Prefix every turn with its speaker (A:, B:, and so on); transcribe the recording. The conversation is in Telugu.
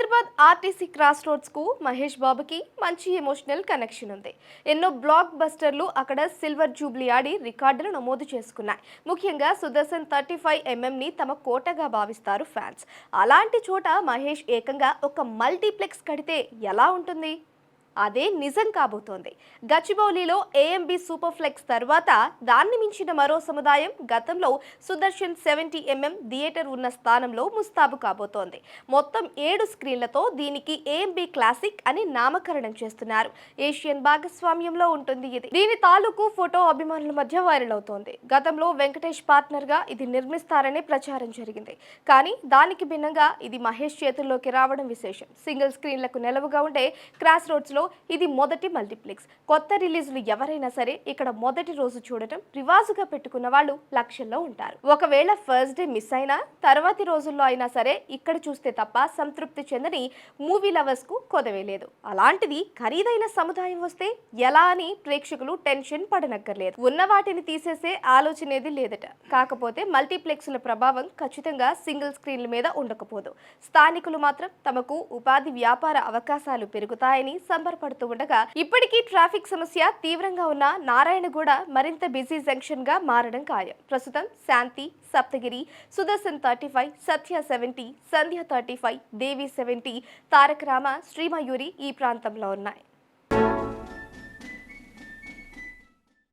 A: హైదరాబాద్ ఆర్టీసీ క్రాస్ రోడ్స్కు మహేష్ బాబుకి మంచి ఎమోషనల్ కనెక్షన్ ఉంది. ఎన్నో బ్లాక్ బస్టర్లు అక్కడ సిల్వర్ జూబ్లీ ఆడి రికార్డులు నమోదు చేసుకున్నాయి. ముఖ్యంగా సుదర్శన్ థర్టీ ఫైవ్ ఎంఎంని తమ కోటగా భావిస్తారు ఫ్యాన్స్. అలాంటి చోట మహేష్ ఏకంగా ఒక మల్టీప్లెక్స్ కడితే ఎలా ఉంటుంది? అదే నిజం కాబోతోంది. గచ్చిబౌలిలో ఏఎంబి సూపర్ ఫ్లెక్స్ తర్వాత దాన్ని మించిన మరో సముదాయం గతంలో సుదర్శన్ సెవెంటీ ఎంఎం థియేటర్ ఉన్న స్థానంలో ముస్తాబు కాబోతోంది. మొత్తం ఏడు స్క్రీన్లతో దీనికి ఏఎంబి క్లాసిక్ అని నామకరణం చేస్తున్నారు. ఏషియన్ భాగస్వామ్యంలో ఉంటుంది ఇది. దీని తాలూకు ఫోటో అభిమానుల మధ్య వైరల్ అవుతోంది. గతంలో వెంకటేష్ పార్ట్నర్గా ఇది నిర్మిస్తారనే ప్రచారం జరిగింది. కానీ దానికి భిన్నంగా ఇది మహేష్ చేతుల్లోకి రావడం విశేషం. సింగిల్ స్క్రీన్లకు నెలవుగా ఉండే క్రాస్ రోడ్స్లో ఇది మొదటి మల్టీప్లెక్స్. కొత్త రిలీజులు ఎవరైనా సరే ఇక్కడ మొదటి రోజు చూడటం రివాజుగా పెట్టుకున్న వాళ్ళు లక్షల్లో ఉంటారు. ఒకవేళ ఫస్ట్ డే మిస్ అయినా తర్వాతి రోజుల్లో అయినా సరే ఇక్కడ చూస్తే తప్ప సంతృప్తి చెందని మూవీ లవర్స్కు కొదవే లేదు. అలాంటిది ఖరీదైన సముదాయం వస్తే ఎలా అని ప్రేక్షకులు టెన్షన్ పడనక్కర్లేదు. ఉన్న వాటిని తీసేసే ఆలోచనేది లేదట. కాకపోతే మల్టీప్లెక్స్ల ప్రభావం ఖచ్చితంగా సింగిల్ స్క్రీన్ల మీద ఉండకపోదు. స్థానికులు మాత్రం తమకు ఉపాధి వ్యాపార అవకాశాలు పెరుగుతాయని సంబరపడుతూ ఉండగా ఇప్పటికీ ట్రాఫిక్ సమస్య తీవ్రంగా ఉన్న నారాయణగూడ మరింత బిజీ జంక్షన్గా మారడం ఖాయం. ప్రస్తుతం Shanti Saptagiri Sudarshan thirty five Satya seventy Sandhya thirty five Devi seventy Taraka Rama Srimayuri ఈ ప్రాంతంలో ఉన్నాయి.